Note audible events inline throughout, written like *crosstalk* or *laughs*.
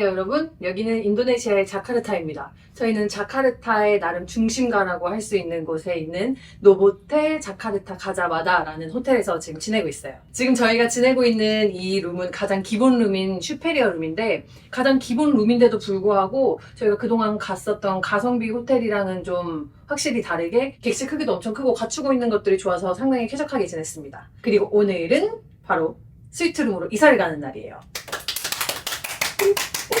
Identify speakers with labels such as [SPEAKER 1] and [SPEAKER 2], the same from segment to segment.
[SPEAKER 1] 안녕하세요 여러분. 여기는 인도네시아의 자카르타입니다. 저희는 자카르타의 나름 중심가라고 할 수 있는 곳에 있는 노보텔 자카르타 가자마다 라는 호텔에서 지금 지내고 있어요. 지금 저희가 지내고 있는 이 룸은 가장 기본 룸인 슈페리어 룸인데 가장 기본 룸인데도 불구하고 저희가 그동안 갔었던 가성비 호텔이랑은 좀 확실히 다르게 객실 크기도 엄청 크고 갖추고 있는 것들이 좋아서 상당히 쾌적하게 지냈습니다. 그리고 오늘은 바로 스위트룸으로 이사를 가는 날이에요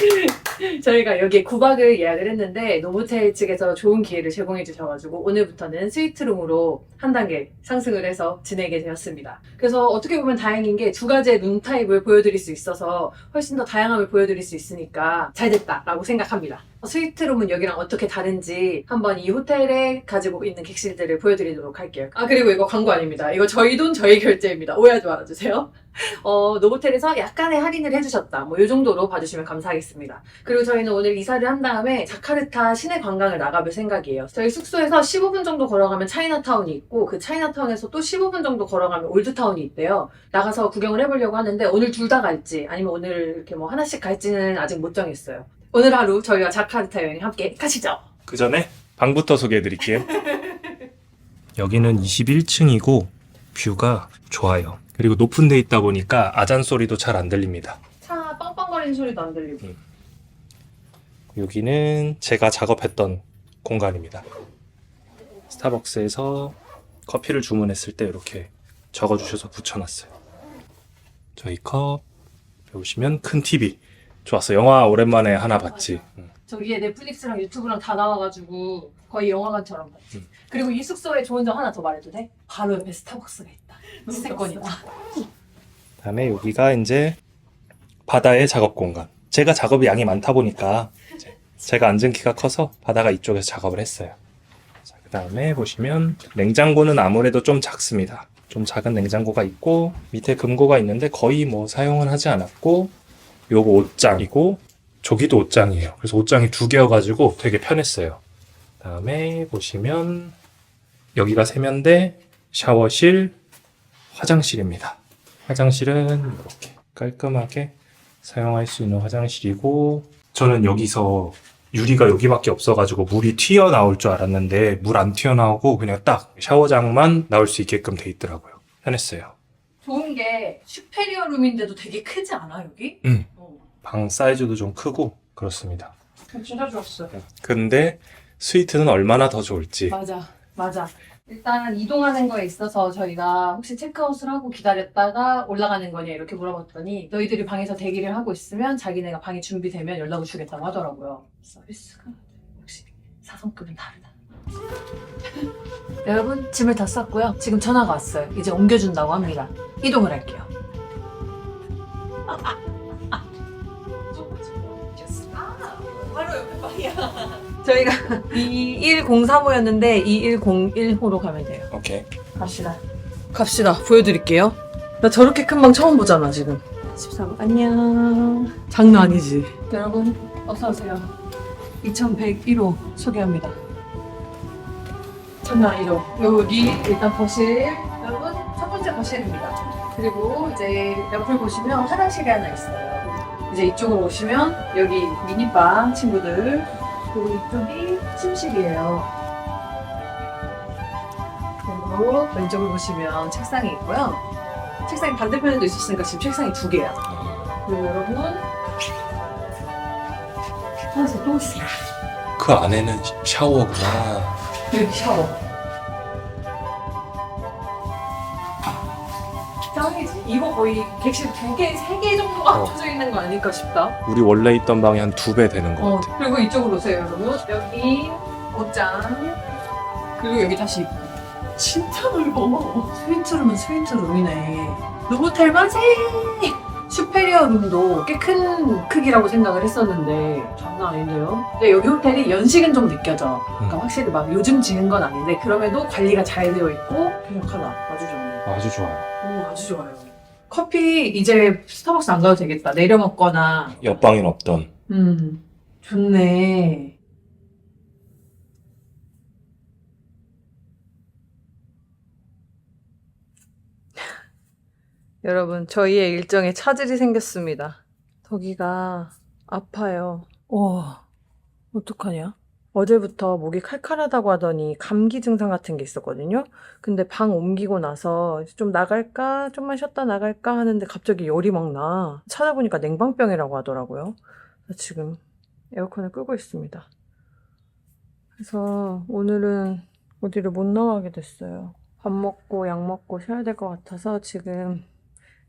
[SPEAKER 1] *laughs* 저희가 여기에 9박을 예약을 했는데 노보텔 측에서 좋은 기회를 제공해 주셔가지고 오늘부터는 스위트룸으로 한 단계 상승을 해서 지내게 되었습니다. 그래서 어떻게 보면 다행인 게 두 가지의 룸 타입을 보여드릴 수 있어서 훨씬 더 다양함을 보여드릴 수 있으니까 잘 됐다라고 생각합니다. 스위트룸은 여기랑 어떻게 다른지 한번 이 호텔에 가지고 있는 객실들을 보여드리도록 할게요. 아 그리고 이거 광고 아닙니다. 이거 저희 돈 저희 결제입니다. 오해하지 말아주세요. *laughs* 어, 노보텔에서 약간의 할인을 해주셨다. 뭐 이 정도로 봐주시면 감사하겠습니다. 그리고 저희는 오늘 이사를 한 다음에 자카르타 시내 관광을 나가볼 생각이에요. 저희 숙소에서 15분 정도 걸어가면 차이나타운이 있고 그 차이나타운에서 또 15분 정도 걸어가면 올드타운이 있대요. 나가서 구경을 해보려고 하는데 오늘 둘 다 갈지 아니면 오늘 이렇게 뭐 하나씩 갈지는 아직 못 정했어요. 오늘 하루 저희와 자카르타 여행 함께 가시죠.
[SPEAKER 2] 그 전에 방부터 소개해 드릴게요. *laughs* 여기는 21층이고 뷰가 좋아요. 그리고 높은 데 있다 보니까 아잔 소리도 잘 안 들립니다.
[SPEAKER 1] 차 빵빵거리는 소리도 안 들리고.
[SPEAKER 2] 여기는 제가 작업했던 공간입니다. 스타벅스에서 커피를 주문했을 때 이렇게 적어주셔서 붙여놨어요. 저희 컵 보시면 큰 TV. 좋았어. 영화 오랜만에 하나 봤지. 응.
[SPEAKER 1] 저기에 넷플릭스랑 유튜브랑 다 나와가지고 거의 영화관처럼 봤지.
[SPEAKER 2] 음.
[SPEAKER 1] 그리고 이 숙소에 좋은 점 하나 더 말해도 돼? 바로 옆에 스타벅스가 있다. 수세권이다.
[SPEAKER 2] 다음에 여기가 이제 바다의 작업 공간. 제가 작업이 양이 많다 보니까 이제 제가 앉은 키가 커서 바다가 이쪽에서 작업을 했어요. 자, 그 다음에 보시면 냉장고는 아무래도 좀 작습니다. 좀 작은 냉장고가 있고 밑에 금고가 있는데 거의 뭐 사용은 하지 않았고 요거 옷장이고 저기도 옷장이에요. 그래서 옷장이 두 개여가지고 되게 편했어요. 다음에 보시면 여기가 세면대, 샤워실, 화장실입니다. 화장실은 이렇게 깔끔하게 사용할 수 있는 화장실이고 저는 여기서 유리가 여기밖에 없어가지고 물이 튀어나올 줄 알았는데 물 안 튀어나오고 그냥 딱 샤워장만 나올 수 있게끔 돼 있더라고요. 편했어요.
[SPEAKER 1] 좋은 게 슈페리어 룸인데도 되게 크지 않아 여기?
[SPEAKER 2] 응.
[SPEAKER 1] 어.
[SPEAKER 2] 방 사이즈도 좀 크고 그렇습니다.
[SPEAKER 1] 진짜 좋았어.
[SPEAKER 2] 근데 스위트는 얼마나 더 좋을지
[SPEAKER 1] 맞아, 맞아. 일단 이동하는 거에 있어서 저희가 혹시 체크아웃을 하고 기다렸다가 올라가는 거냐 이렇게 물어봤더니 너희들이 방에서 대기를 하고 있으면 자기네가 방이 준비되면 연락을 주겠다고 하더라고요. 서비스가 역시 사성급은 다르다. *laughs* 여러분 짐을 다 쌌고요. 지금 전화가 왔어요. 이제 옮겨준다고 합니다. 이동을 할게요. *laughs* 저희가 2103호였는데 2101호로 가면 돼요.
[SPEAKER 2] 오케이.
[SPEAKER 1] 갑시다. 갑시다. 보여드릴게요. 나 저렇게 큰 방 처음 보잖아, 지금. 13. 안녕. 장난 아니지. 여러분, 어서 오세요. 2101호 소개합니다. 장난 아니죠? 여기 일단 거실. 여러분, 첫 번째 거실입니다. 그리고 이제 옆을 보시면 화장실이 하나 있어요. 이제 이쪽으로 오시면 여기 미니바 친구들. 그리고 이쪽이 침실이에요. 그리고 왼쪽을 보시면 책상이 있고요. 책상이 반대편에도 있었으니까 지금 책상이 두 개야. 그리고 여러분 화장실 또 있어.
[SPEAKER 2] 그 안에는 샤워구나.
[SPEAKER 1] 여기 샤워. 이거 거의 객실 두 개, 세 개 정도가
[SPEAKER 2] 어.
[SPEAKER 1] 합쳐져 있는 거 아닐까 싶다.
[SPEAKER 2] 우리 원래 있던 방이 한 두 배 되는 것
[SPEAKER 1] 어,
[SPEAKER 2] 같아.
[SPEAKER 1] 그리고 이쪽으로 오세요, 여러분. 여기 옷장. 그리고 여기 다시. 진짜 넓어. 스위트룸은 스위트룸이네. 노보텔만 세! 슈페리어 룸도 꽤 큰 크기라고 생각을 했었는데 장난 아닌데요? 근데 여기 호텔이 연식은 좀 느껴져. 그러니까
[SPEAKER 2] 음.
[SPEAKER 1] 확실히 막 요즘 지은 건 아닌데 그럼에도 관리가 잘 되어 있고 쾌적하다. 아주 좋네.
[SPEAKER 2] 아주 좋아요.
[SPEAKER 1] 오, 아주 좋아요. 커피 이제 스타벅스 안 가도 되겠다. 내려 먹거나
[SPEAKER 2] 옆방엔 없던.
[SPEAKER 1] 음, 좋네. *laughs* 여러분, 저희의 일정에 차질이 생겼습니다. 저기가 아파요. 와, 어떡하냐? 어제부터 목이 칼칼하다고 하더니 감기 증상 같은 게 있었거든요. 근데 방 옮기고 나서 좀 나갈까? 좀만 쉬었다 나갈까? 하는데 갑자기 열이 막 나. 찾아보니까 냉방병이라고 하더라고요. 지금 에어컨을 끄고 있습니다. 그래서 오늘은 어디를 못 나가게 됐어요. 밥 먹고 약 먹고 쉬어야 될 것 같아서 지금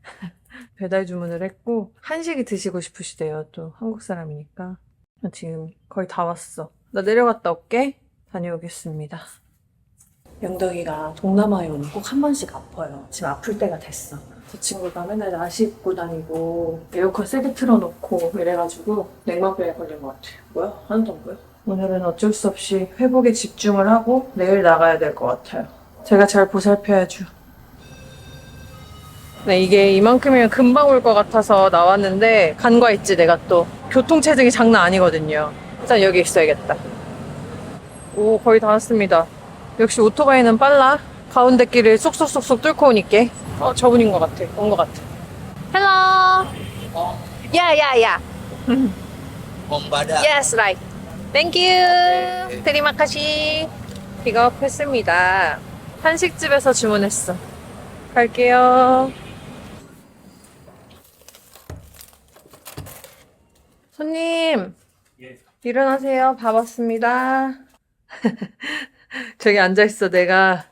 [SPEAKER 1] *laughs* 배달 주문을 했고 한식이 드시고 싶으시대요. 또 한국 사람이니까. 지금 거의 다 왔어. 나 내려갔다 올게. 다녀오겠습니다. 영덕이가 동남아에 오면 꼭 한 번씩 아파요. 지금 아플 때가 됐어. 저 친구가 맨날 나시 입고 다니고 에어컨 세게 틀어놓고 이래가지고 냉방병에 걸린 것 같아요. 뭐야? 하나도 안 보여? 오늘은 어쩔 수 없이 회복에 집중을 하고 내일 나가야 될 것 같아요. 제가 잘 보살펴야죠. 네, 이게 이만큼이면 금방 올 것 같아서 나왔는데 간과했지 내가 또 교통체증이 장난 아니거든요. 일단 여기 있어야겠다. 오 거의 다 왔습니다. 역시 오토바이는 빨라. 가운데 길을 쏙쏙쏙쏙 뚫고 오니까 어 저분인 것 같아. 온 것 같아. Hello. 야야야.
[SPEAKER 3] Bombada.
[SPEAKER 1] Yes, right. Thank you. terima kasih. 픽업 했습니다. 한식집에서 주문했어. 갈게요. 손님,
[SPEAKER 2] 예.
[SPEAKER 1] 일어나세요. 밥 왔습니다. *laughs* 저기 앉아있어. 내가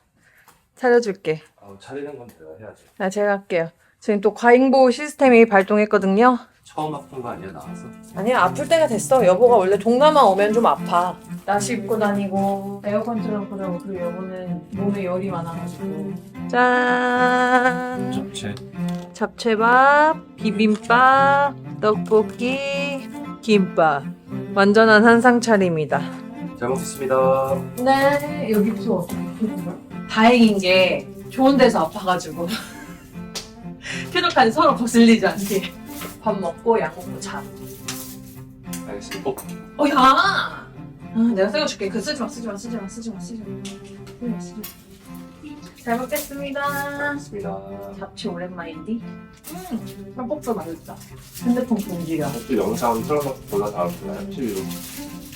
[SPEAKER 1] 차려줄게.
[SPEAKER 2] 어, 차리는 건 내가 해야지.
[SPEAKER 1] 아, 제가 할게요. 지금 또 과잉보호 시스템이 발동했거든요.
[SPEAKER 2] 처음 아픈 거 아니야 나와서?
[SPEAKER 1] 아니야 아플 때가 됐어 여보가 원래 동남아 오면 좀 아파 나시 입고 다니고 에어컨 틀어놓고 자고 그리고 여보는 몸에 열이 많아가지고 짠
[SPEAKER 2] 접채.
[SPEAKER 1] 잡채밥 비빔밥 떡볶이 김밥 완전한 한상 차림이다
[SPEAKER 2] 잘 먹겠습니다.
[SPEAKER 1] 네 여기서 다행인 게 좋은 데서 아파가지고 *laughs* 쾌적한 서로 거슬리지 않게 밥 먹고 약 먹고 자
[SPEAKER 2] 알겠습니다. 어,
[SPEAKER 1] 어, 야! 아, 내가 새겨줄게. 그 쓰지 마, 쓰지 마, 쓰지 마, 쓰지 마, 쓰지 마. 쓰지 마, 쓰지 마. 잘 먹겠습니다.
[SPEAKER 2] 알겠습니다.
[SPEAKER 1] 잡채 오랜만인데? 음, 짬뽕도 맛있다. 핸드폰 공지야.
[SPEAKER 2] 또 영상 틀어서 보다 나올까요? TV로.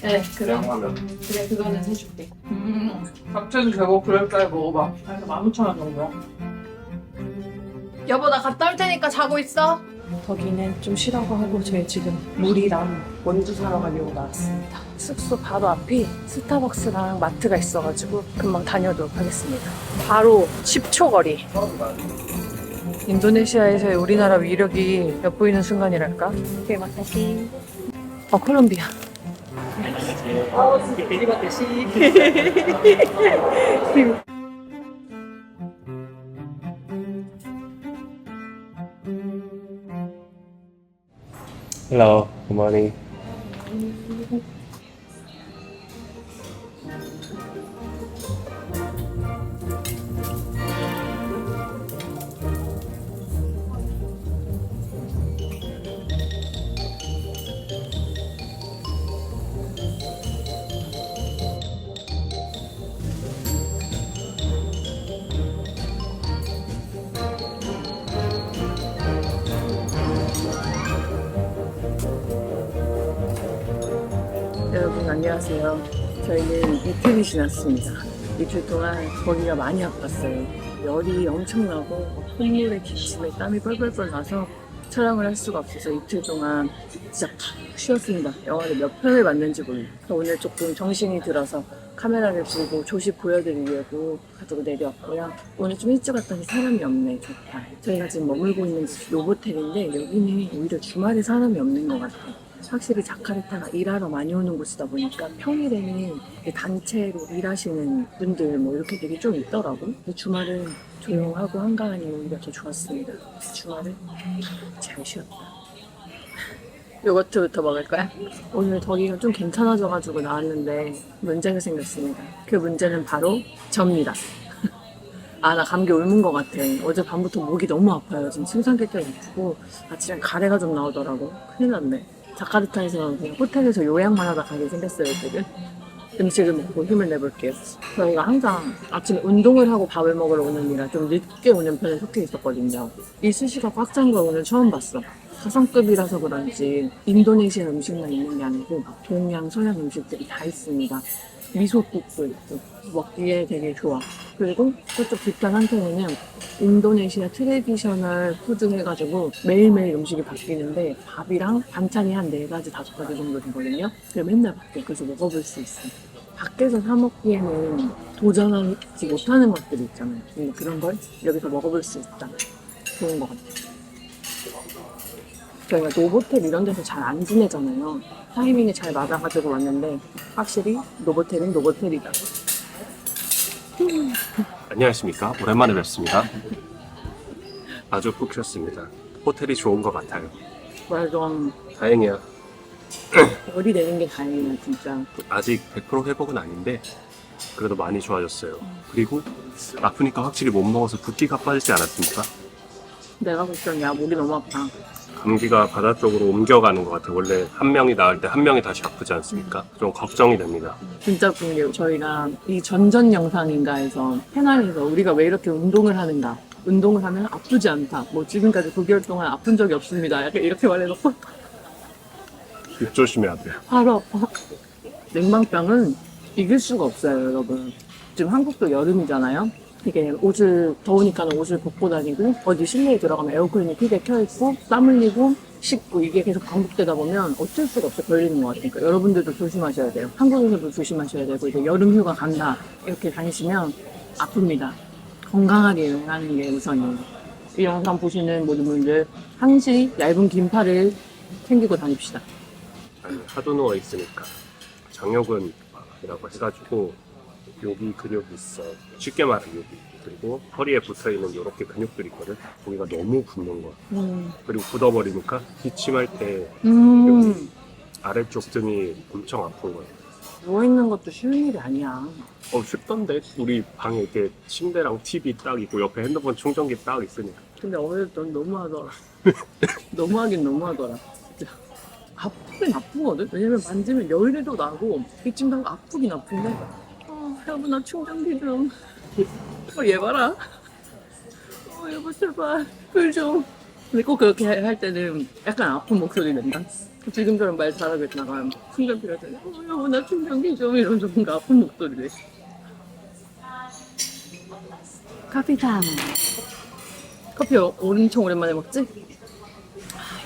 [SPEAKER 1] 네, 그럼.
[SPEAKER 2] 사용하면.
[SPEAKER 1] 그래, 그거는 해줄게. 음, 잡채도 되고 그럴까요? 먹어봐. 그래서 15,000원 정도야. 여보, 나 갔다 올 테니까 자고 있어. 덕이는 좀 쉬라고 하고 저희 지금 물이랑 원두 사러 가려고 나왔습니다. 숙소 바로 앞이 스타벅스랑 마트가 있어가지고 금방 다녀오도록 하겠습니다. 바로 10초 거리. 인도네시아에서의 우리나라 위력이 엿보이는 순간이랄까? 네, 마타시. 어, 콜롬비아.
[SPEAKER 2] Hello, good morning.
[SPEAKER 1] 안녕하세요. 저희는 이틀이 지났습니다. 이틀 동안 거기가 많이 아팠어요. 열이 엄청 나고 콧물에 기침에 땀이 뻘뻘뻘 나서 촬영을 할 수가 없어서 이틀 동안 진짜 푹 쉬었습니다. 영화를 몇 편을 몰라요. 그래서 오늘 조금 정신이 들어서 카메라를 보고 조식 보여드리려고 가지고 내려왔고요. 오늘 좀 일찍 왔더니 사람이 없네. 좋다. 저희가 지금 머물고 있는 집이 노보텔인데 여기는 오히려 주말에 사람이 없는 것 같아요. 확실히 자카르타가 일하러 많이 오는 곳이다 보니까 평일에는 단체로 일하시는 분들 뭐 이렇게 되게 좀 있더라고. 근데 주말은 조용하고 한가하니 오히려 더 좋았습니다. 주말은 잘 쉬었다. 요거트부터 먹을 거야? 오늘 덕이가 좀 괜찮아져가지고 나왔는데 문제가 생겼습니다. 그 문제는 바로 접니다. *laughs* 아, 나 감기 옮은 것 같아. 어제 밤부터 목이 너무 아파요. 지금 침상객도 아프고 아침에 가래가 좀 나오더라고. 큰일 났네. 자카르타에서 그냥 호텔에서 요양만 하다 가게 생겼어요, 지금. 음식을 먹고 힘을 내볼게요. 저희가 항상 아침에 운동을 하고 밥을 먹으러 오는 이라 좀 늦게 오는 편에 속해 있었거든요. 이 스시가 꽉 찬 걸 오늘 처음 봤어.
[SPEAKER 4] 가성급이라서 그런지 인도네시아 음식만 있는 게 아니고 동양, 서양 음식들이 다 있습니다. 미소국도 있고 먹기에 되게 좋아. 그리고 저쪽 뒷단 한켠에는 인도네시아 트레디셔널 푸드 해가지고 매일매일 음식이 바뀌는데 밥이랑 반찬이 한 네 가지, 다섯 가지 정도 되거든요. 그럼 맨날 바뀌어. 그래서 먹어볼 수 있어. 밖에서 사 먹기에는 도전하지 못하는 것들이 있잖아요. 그런 걸 여기서 먹어볼 수 있다. 좋은 것 같아요. 저희가 노보텔 이런 데서 잘 안 지내잖아요. 타이밍이 잘 맞아가지고 왔는데 확실히 노보텔은 노보텔이다.
[SPEAKER 5] 안녕하십니까. 오랜만에 뵙습니다. 아주 푹 쉬었습니다. 호텔이 좋은 것 같아요.
[SPEAKER 4] 맞아.
[SPEAKER 5] 다행이야.
[SPEAKER 4] 열이 내는 게 다행이야 진짜.
[SPEAKER 5] 아직 100% 회복은 아닌데 그래도 많이 좋아졌어요. 그리고 아프니까 확실히 못 먹어서 붓기가 빠지지 않았습니까?
[SPEAKER 4] 내가 볼 때는 야 목이 너무 아파.
[SPEAKER 5] 감기가 바다 쪽으로 옮겨가는 것 같아요. 원래 한 명이 나을 때 한 명이 다시 아프지 않습니까? 좀 걱정이 됩니다.
[SPEAKER 4] 진짜 게 저희가 이 전전 영상인가에서 패널에서 우리가 왜 이렇게 운동을 하는가. 운동을 하면 아프지 않다. 뭐 지금까지 9개월 동안 아픈 적이 없습니다. 약간 이렇게 말해놓고
[SPEAKER 5] 입 조심해야 돼요.
[SPEAKER 4] 바로. 아파 냉방병은 이길 수가 없어요 여러분. 지금 한국도 여름이잖아요 이게 옷을 더우니까 옷을 벗고 다니고 어디 실내에 들어가면 에어컨이 크게 켜있고 땀 흘리고 씻고 이게 계속 반복되다 보면 어쩔 수가 없어 걸리는 것 같으니까. 여러분들도 조심하셔야 돼요. 한국에서도 조심하셔야 되고 이제 여름 휴가 간다. 이렇게 다니시면 아픕니다. 건강하게 여행하는 게 우선이에요. 이 영상 보시는 모든 분들 항시 얇은 긴팔을 챙기고 다닙시다.
[SPEAKER 5] 하도 누워 있으니까 장요근이라고 해가지고 여기 근육이 있어. 쉽게 말하면 여기 그리고 허리에 붙어 있는 이렇게 근육들이 있거든. 거기가 너무 붓는 거야.
[SPEAKER 4] 음,
[SPEAKER 5] 그리고 굳어버리니까 기침할 때
[SPEAKER 4] 음.
[SPEAKER 5] 아래쪽 등이 엄청 아픈 거야.
[SPEAKER 4] 누워있는 것도 쉬운 일이 아니야.
[SPEAKER 5] 어 쉽던데 우리 방에 이렇게 침대랑 TV 딱 있고 옆에 핸드폰 충전기 딱 있으니까
[SPEAKER 4] 근데 어릴 땐 너무하더라. *laughs* 너무하긴 너무하더라. 진짜. 아프긴 아프거든? 왜냐면 만지면 열도 나고, 기침도 아프긴 아픈데, 어, 여보, 나 충전기 좀. 어, 얘 봐라. 어, 여보, 제발. 물 좀. 근데 꼭 그렇게 할 때는 약간 아픈 목소리 낸다. 지금처럼 말 잘하고 있다가 충전 필요할 때는, 어, 여보, 나 충전기 좀. 이러면서 뭔가 아픈 목소리 내. 카피탄. 커피 어- 엄청 오랜만에 먹지?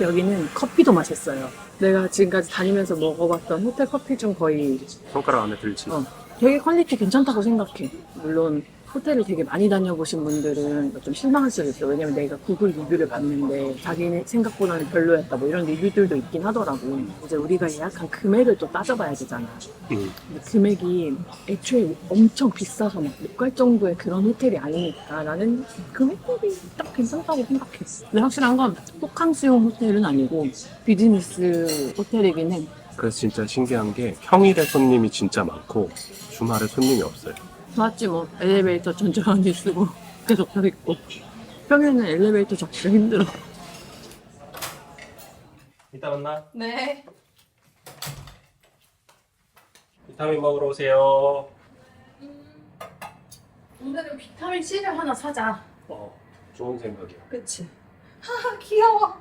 [SPEAKER 4] 여기는 커피도 맛있어요. 내가 지금까지 다니면서 먹어봤던 호텔 커피 중 거의
[SPEAKER 5] 손가락 안에 들지.
[SPEAKER 4] 어, 되게 퀄리티 괜찮다고 생각해. 물론 호텔을 되게 많이 다녀보신 분들은 좀 실망할 수도 있어요. 왜냐면 내가 구글 리뷰를 봤는데 자기네 생각보다는 별로였다 뭐 이런 리뷰들도 있긴 하더라고. 이제 우리가 예약한 금액을 또 따져봐야 되잖아.
[SPEAKER 5] 음.
[SPEAKER 4] 근데 금액이 애초에 엄청 비싸서 막 못 갈 정도의 그런 호텔이 아니니까 나는 금액대비 딱 괜찮다고 생각해. 근데 확실한 건 호캉스용 호텔은 아니고 비즈니스 호텔이긴 해.
[SPEAKER 5] 그래서 진짜 신기한 게 평일에 손님이 진짜 많고 주말에 손님이 없어요.
[SPEAKER 4] 맞지 뭐 엘리베이터 천천히 쓰고 *laughs* 계속 서 있고 평일에는 엘리베이터 잡기가 힘들어.
[SPEAKER 5] 이따 만나.
[SPEAKER 4] 네.
[SPEAKER 5] 비타민 먹으러 오세요.
[SPEAKER 4] 오늘은 비타민 C를 하나 사자.
[SPEAKER 5] 어, 좋은 생각이야.
[SPEAKER 4] 그치? 하 *laughs* 귀여워.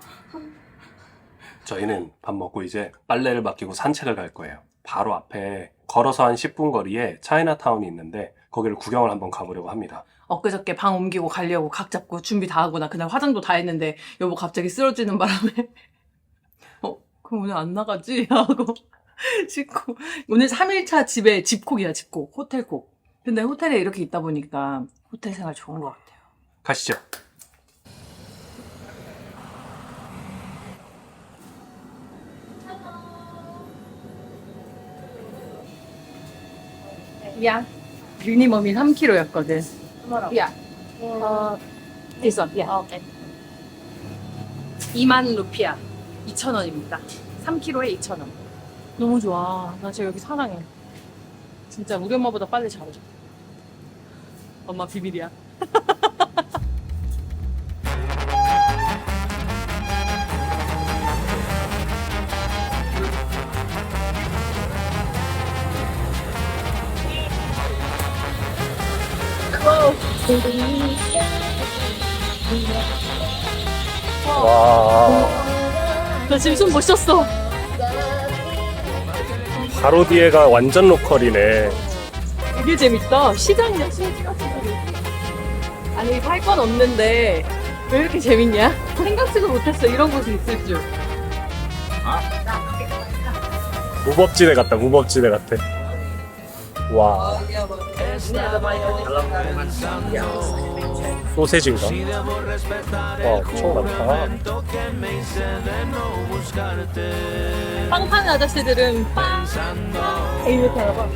[SPEAKER 5] 저희는 밥 먹고 이제 빨래를 맡기고 산책을 갈 거예요. 바로 앞에 걸어서 한 10분 거리에 차이나타운이 있는데 거기를 구경을 한번 가보려고 합니다.
[SPEAKER 4] 엊그저께 방 옮기고 가려고 각 잡고 준비 다 하고 나 그날 화장도 다 했는데 여보 갑자기 쓰러지는 바람에 *laughs* 어 그럼 오늘 안 나가지 *laughs* 하고 씻고 오늘 3일차 집에 집콕이야 집콕 호텔콕 근데 호텔에 이렇게 있다 보니까 호텔 생활 좋은 것 같아요
[SPEAKER 5] 가시죠.
[SPEAKER 4] 야. 미니멈이 3kg였거든. 야. 어, this one, yeah.
[SPEAKER 6] Okay.
[SPEAKER 4] 2만 루피아 2,000원입니다. 3kg에 2,000원. 너무 좋아. 나 지금 여기 사랑해. 진짜 우리 엄마보다 빨리 잘해줘. 엄마 비밀이야 *laughs*
[SPEAKER 5] 와.
[SPEAKER 4] 나 지금 숨못 쉬었어.
[SPEAKER 5] 바로 뒤에가 완전 로컬이네.
[SPEAKER 4] 되게 재밌다. 시장이야, 시장. 아니, 살건 없는데, 왜 이렇게 재밌냐? 생각지도 못했어, 이런 곳이 있을 줄.
[SPEAKER 5] 무법지대 같다, 무법지대 같아. 와. 소세지인가? 와, 엄청 많다.
[SPEAKER 4] 빵 파는 아저씨들은 빵, 빵. 이렇게 봐.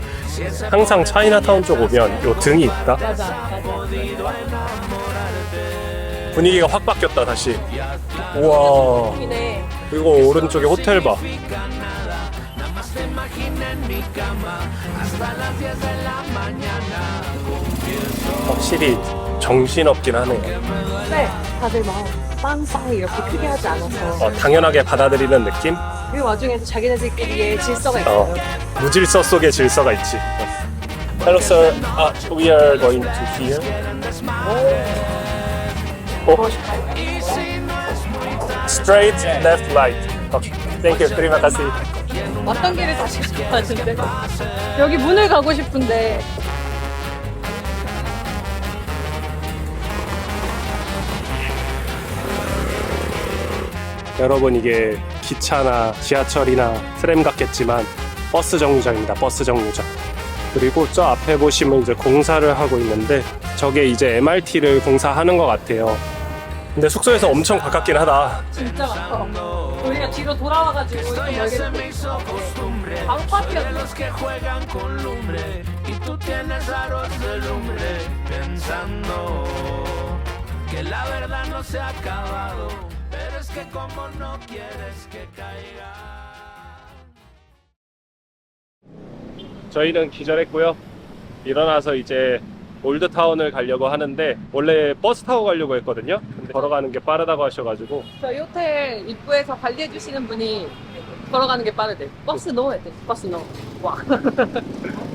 [SPEAKER 5] 항상 차이나타운 쪽 오면 요 등이 있다.
[SPEAKER 4] 맞아, 맞아.
[SPEAKER 5] 분위기가 확 바뀌었다, 다시. 우와. 그리고 오른쪽에 호텔 봐. 확실히 정신없긴 하네요.
[SPEAKER 4] 네, 다들 막 빵빵 이렇게 크게 하지 않아서.
[SPEAKER 5] 어, 당연하게 받아들이는 느낌?
[SPEAKER 4] 그 와중에서 자기네들끼리의 질서가 있어요.
[SPEAKER 5] 어, 무질서 속에 질서가 있지. Hello, sir. Uh, we are going to here. Oh. Straight, left, right. Okay. Thank you. terima kasih.
[SPEAKER 4] 왔던 길을 다시 가는데 여기 문을 가고 싶은데
[SPEAKER 5] 여러분 이게 기차나 지하철이나 트램 같겠지만 버스 정류장입니다. 버스 정류장. 그리고 저 앞에 보시면 이제 공사를 하고 있는데 저게 이제 MRT를 공사하는 것 같아요. 근데 숙소에서 엄청 가깝긴 하다.
[SPEAKER 4] 진짜 많다. 우리가 뒤로 돌아와가지고 좀 열겠지. 바로 파티였어.
[SPEAKER 5] 저희는 기절했고요. 일어나서 이제 올드타운을 가려고 하는데 원래 버스 타고 가려고 했거든요. 근데 걸어가는 게 빠르다고 하셔가지고
[SPEAKER 4] 저희 호텔 입구에서 관리해 주시는 분이 걸어가는 게 빠르대. 버스 넣어야 돼. 버스 넣어. 와.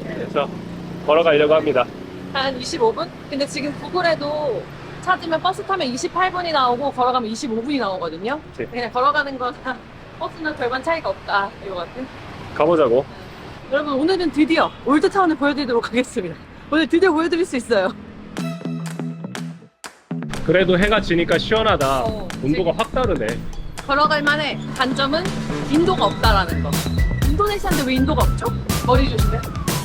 [SPEAKER 5] 그래서 걸어가려고 합니다.
[SPEAKER 4] 한 25분? 근데 지금 구글에도 찾으면 버스 타면 28분이 나오고 걸어가면 25분이 나오거든요.
[SPEAKER 5] 네.
[SPEAKER 4] 그냥 걸어가는 거랑 버스는 별반 차이가 없다. 이거 같아.
[SPEAKER 5] 가보자고.
[SPEAKER 4] 여러분 오늘은 드디어 올드타운을 보여드리도록 하겠습니다. 오늘 드디어 보여드릴 수 있어요.
[SPEAKER 5] 그래도 해가 지니까 시원하다.
[SPEAKER 4] 어,
[SPEAKER 5] 온도가 확 다르네.
[SPEAKER 4] 걸어갈 만해. 단점은 인도가 없다라는 거. 인도네시아인데 왜 인도가 없죠? 머리 조심해.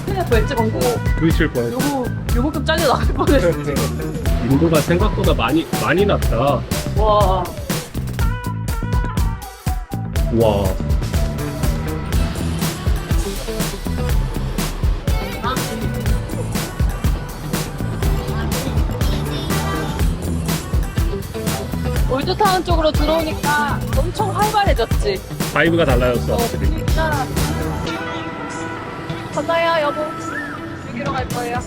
[SPEAKER 4] 큰일 날 뻔했지 방금.
[SPEAKER 5] 부딪힐 뻔했어.
[SPEAKER 4] 요거 요거끔 잘려 나갈 뻔했어. *laughs*
[SPEAKER 5] 인도가 생각보다 많이 많이 났다.
[SPEAKER 4] 와.
[SPEAKER 5] 와.
[SPEAKER 4] 올드타운 쪽으로 들어오니까 엄청 활발해졌지.
[SPEAKER 5] 바이브가 달라졌어.
[SPEAKER 4] 어, 진짜. 건너요, 여보. 여기로 갈 거예요.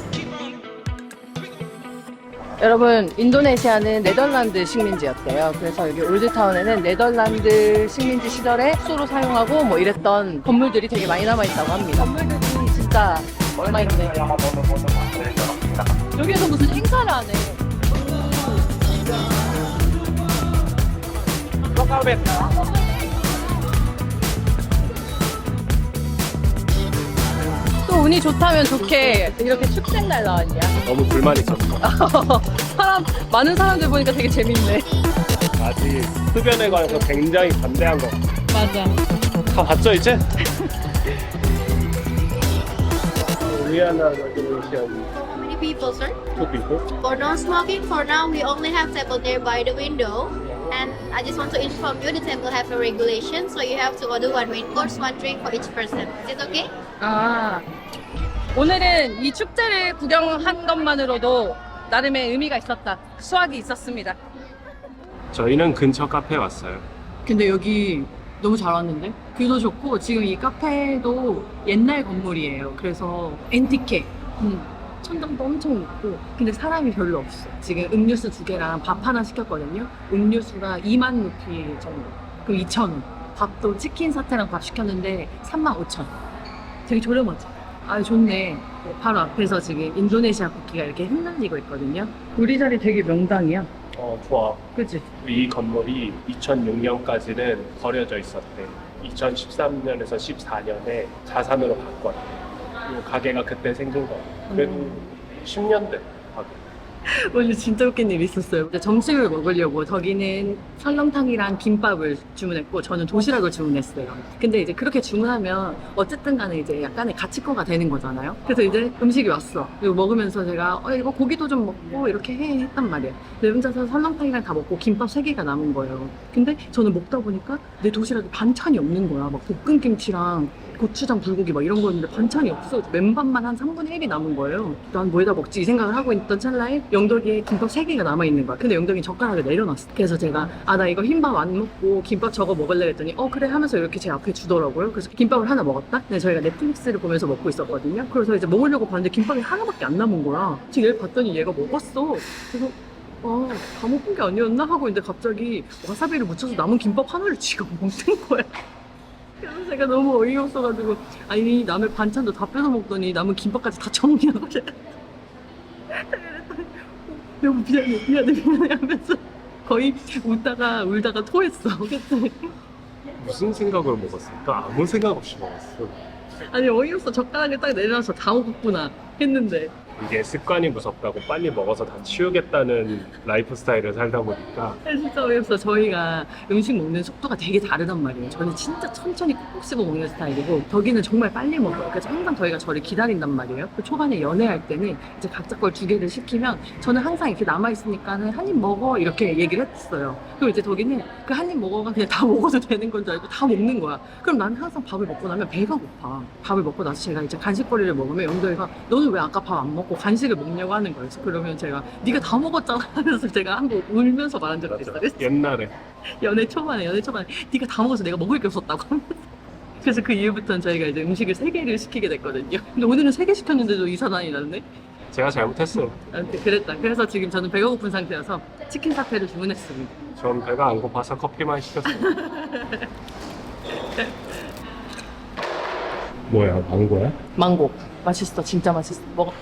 [SPEAKER 4] 여러분, 인도네시아는 네덜란드 식민지였대요. 그래서 여기 올드타운에는 네덜란드 식민지 시절에 숙소로 사용하고 뭐 이랬던 건물들이 되게 많이 남아있다고 합니다. 건물들이 진짜 얼마 있네. 여기에서 무슨 행사를 하네. 또 운이 좋다면 좋게 이렇게 축제날 나왔냐.
[SPEAKER 5] 너무 불만 있었어.
[SPEAKER 4] 사람 많은 사람들 보니까 되게 재밌네.
[SPEAKER 5] 아직 흡연에 관해서 굉장히 반대한 거.
[SPEAKER 4] 맞아.
[SPEAKER 5] 다 봤죠 이제? 리아나 레귤레이션
[SPEAKER 6] How many people, sir?
[SPEAKER 5] two people.
[SPEAKER 6] For non-smoking, for now, we only have table nearby the window. And I just want to inform you, the table have a regulation, so you have to order one main course, one drink for each person. Is it okay?
[SPEAKER 4] 아 오늘은 이 축제를 구경한 것만으로도 나름의 의미가 있었다. 수학이 있었습니다.
[SPEAKER 5] 저희는 근처 카페에 왔어요.
[SPEAKER 4] 근데 여기 너무 잘 왔는데? 뷰도 좋고 지금 이 카페도 옛날 건물이에요. 그래서 앤티케. 음, 천장도 엄청 있고 근데 사람이 별로 없어. 지금 음료수 두 개랑 밥 하나 시켰거든요. 음료수가 2만 루피 정도. 그럼 2천 원. 밥도 치킨 사태랑 밥 시켰는데 3만 5천 원. 되게 저렴하지? 아 좋네. 바로 앞에서 지금 인도네시아 국기가 이렇게 흩날리고 있거든요. 우리 자리 되게 명당이야.
[SPEAKER 5] 어, 좋아.
[SPEAKER 4] 그치?
[SPEAKER 5] 이 건물이 2006년까지는 버려져 있었대. 2013년에서 14년에 자산으로 바꿨대. 이 가게가 그때 생긴 거야. 그래도 10년 돼. 가게. *laughs*
[SPEAKER 4] 오늘 진짜 웃긴 일이 있었어요. 이제 점심을 먹으려고 저기는 설렁탕이랑 김밥을 주문했고 저는 도시락을 주문했어요. 근데 이제 그렇게 주문하면 어쨌든 간에 이제 약간의 가치거가 되는 거잖아요. 그래서 이제 음식이 왔어. 그리고 먹으면서 제가 어 이거 고기도 좀 먹고 이렇게 해 했단 말이에요. 근데 혼자서 설렁탕이랑 다 먹고 김밥 세 개가 남은 거예요. 근데 저는 먹다 보니까 내 도시락에 반찬이 없는 거야. 막 볶음김치랑 고추장 불고기 막 이런 거였는데 반찬이 없어. 맨밥만 한 3분의 1이 남은 거예요. 난 뭐에다 먹지 이 생각을 하고 있던 찰나에 영덕이에 김밥 3개가 남아 있는 거야. 근데 영덕이 젓가락을 내려놨어. 그래서 제가 아 나 이거 흰밥 안 먹고 김밥 저거 먹을래 했더니 어 그래 하면서 이렇게 제 앞에 주더라고요. 그래서 김밥을 하나 먹었다. 근데 저희가 넷플릭스를 보면서 먹고 있었거든요. 그래서 이제 먹으려고 봤는데 김밥이 하나밖에 안 남은 거야. 지금 얘를 봤더니 얘가 먹었어. 그래서 아, 다 먹은 게 아니었나? 하고 있는데 갑자기 와사비를 묻혀서 남은 김밥 하나를 지가 먹는 거야. *laughs* 그래서 제가 너무 어이없어가지고 아니 남의 반찬도 다 뺏어 먹더니 남은 김밥까지 다 *laughs* 처먹냐고 제가 너무 미안해 미안해 미안해 하면서 거의 웃다가 울다가 토했어
[SPEAKER 5] 무슨 생각으로 먹었을까? 아무 생각 없이 먹었어.
[SPEAKER 4] 아니 어이없어 젓가락에 딱 내려놔서 다 먹었구나 했는데
[SPEAKER 5] 이게 습관이 무섭다고 빨리 먹어서 다 치우겠다는 라이프 스타일을 살다 보니까.
[SPEAKER 4] 아니, 진짜 어이없어 저희가 음식 먹는 속도가 되게 다르단 말이에요. 저는 진짜 천천히 콕콕 씹어 먹는 스타일이고 저기는 정말 빨리 먹어요. 그래서 항상 저희가 저를 기다린단 말이에요. 그 초반에 연애할 때는 이제 각자 걸 두 개를 시키면 저는 항상 이렇게 남아있으니까는 한 입 먹어 이렇게 얘기를 했어요. 그리고 이제 저기는 그 한 입 먹어가 그냥 다 *laughs* 먹어도 되는 건 줄 알고 다 먹는 거야. 그럼 나는 항상 밥을 먹고 나면 배가 고파. 밥을 먹고 나서 제가 이제 간식거리를 먹으면 영도이가 너는 왜 아까 밥 안 먹고 간식을 먹냐고 하는 거예요. 그래서 그러면 제가 네가 다 먹었잖아. *laughs* 하면서 제가 한 번 울면서 말한 적이 있어요. 그래서
[SPEAKER 5] 옛날에.
[SPEAKER 4] 연애 초반에 연애 초반에 네가 다 먹어서 내가 먹을 게 없었다고. 하면서 *laughs* 그래서 그 이후부터는 저희가 이제 음식을 세 개를 시키게 됐거든요. 근데 오늘은 세 개 시켰는데도 이사단이 났네?
[SPEAKER 5] 제가 잘못했어요.
[SPEAKER 4] 아무튼 그랬다. 그래서 지금 저는 배가 고픈 상태여서 치킨 사태를 주문했습니다.
[SPEAKER 5] 전 배가 안 고파서 커피만 시켰어요. *laughs* 뭐야, 망고야?
[SPEAKER 4] 망고. 맛있어. 진짜 맛있어. 먹어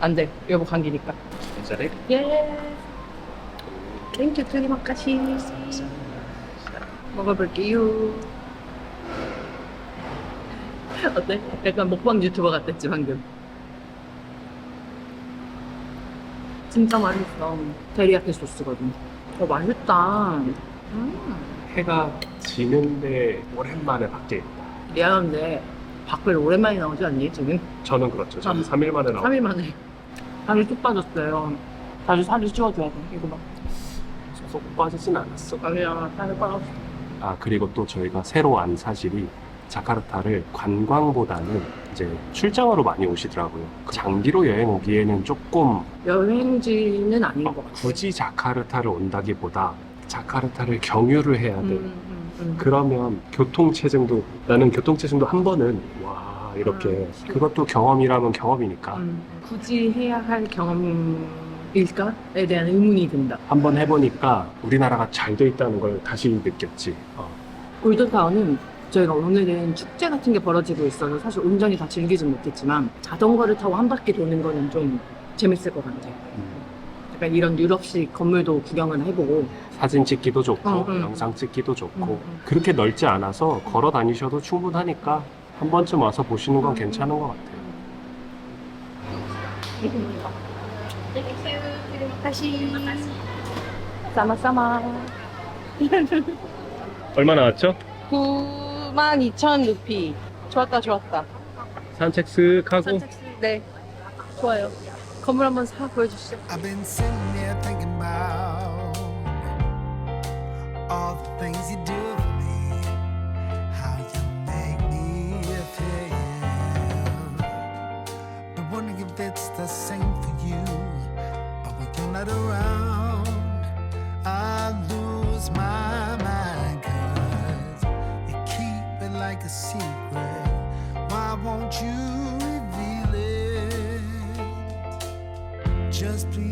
[SPEAKER 4] 안 돼 여보 감기니까
[SPEAKER 5] 괜찮아?
[SPEAKER 4] 예 땡큐 트리마카시 먹어볼게요 어때? 약간 먹방 유튜버 같았지 방금 진짜 맛있어 데리야끼 소스거든 어 맛있다 음.
[SPEAKER 5] 해가 지는데 오랜만에 밖에 있다.
[SPEAKER 4] 미안한데 밖을 오랜만에 나오지 않니 지금?
[SPEAKER 5] 저는 그렇죠. 저는
[SPEAKER 4] 음.
[SPEAKER 5] 3일 만에 나와.
[SPEAKER 4] 3일 만에 살이 뚝 빠졌어요 다시 살을 찌워줘야 돼 이거
[SPEAKER 5] 봐쏙 빠지진 않았어.
[SPEAKER 4] 아니야 살을 빠졌어
[SPEAKER 5] 아 그리고 또 저희가 새로 안 사실이 자카르타를 관광보다는 이제 출장으로 많이 오시더라고요. 장기로 여행 오기에는 조금
[SPEAKER 4] 여행지는 아닌 것 같아
[SPEAKER 5] 굳이 자카르타를 온다기보다 자카르타를 경유를 해야 돼.
[SPEAKER 4] 음, 음, 음.
[SPEAKER 5] 그러면 교통체증도 나는 교통체증도 한 번은 와 이렇게
[SPEAKER 4] 음.
[SPEAKER 5] 그것도 경험이라면 경험이니까
[SPEAKER 4] 음, 굳이 해야 할 경험일까에 대한 의문이 든다.
[SPEAKER 5] 한번 해보니까 우리나라가 잘 돼 있다는 걸 다시 느꼈지. 어.
[SPEAKER 4] 골드타운은 저희가 오늘은 축제 같은 게 벌어지고 있어서 사실 온전히 다 즐기진 못했지만 자전거를 타고 한 바퀴 도는 거는 좀 재밌을 것 같아요.
[SPEAKER 5] 음.
[SPEAKER 4] 약간 이런 유럽식 건물도 구경을 해보고
[SPEAKER 5] 사진 찍기도 좋고
[SPEAKER 4] 어, 응.
[SPEAKER 5] 영상 찍기도 좋고
[SPEAKER 4] 음, 음.
[SPEAKER 5] 그렇게 넓지 않아서 걸어 다니셔도 충분하니까 한 번쯤 와서 보시는 건 괜찮은 것 같아요.
[SPEAKER 4] 싸마싸마. *laughs*
[SPEAKER 5] 얼마 나왔죠?
[SPEAKER 4] 92,000 루피. 좋았다 좋았다.
[SPEAKER 5] 산책 쓱 하고?
[SPEAKER 4] 산책 네. 좋아요. 건물 한번 사 보여주시죠.
[SPEAKER 7] I've been sitting here thinking Please.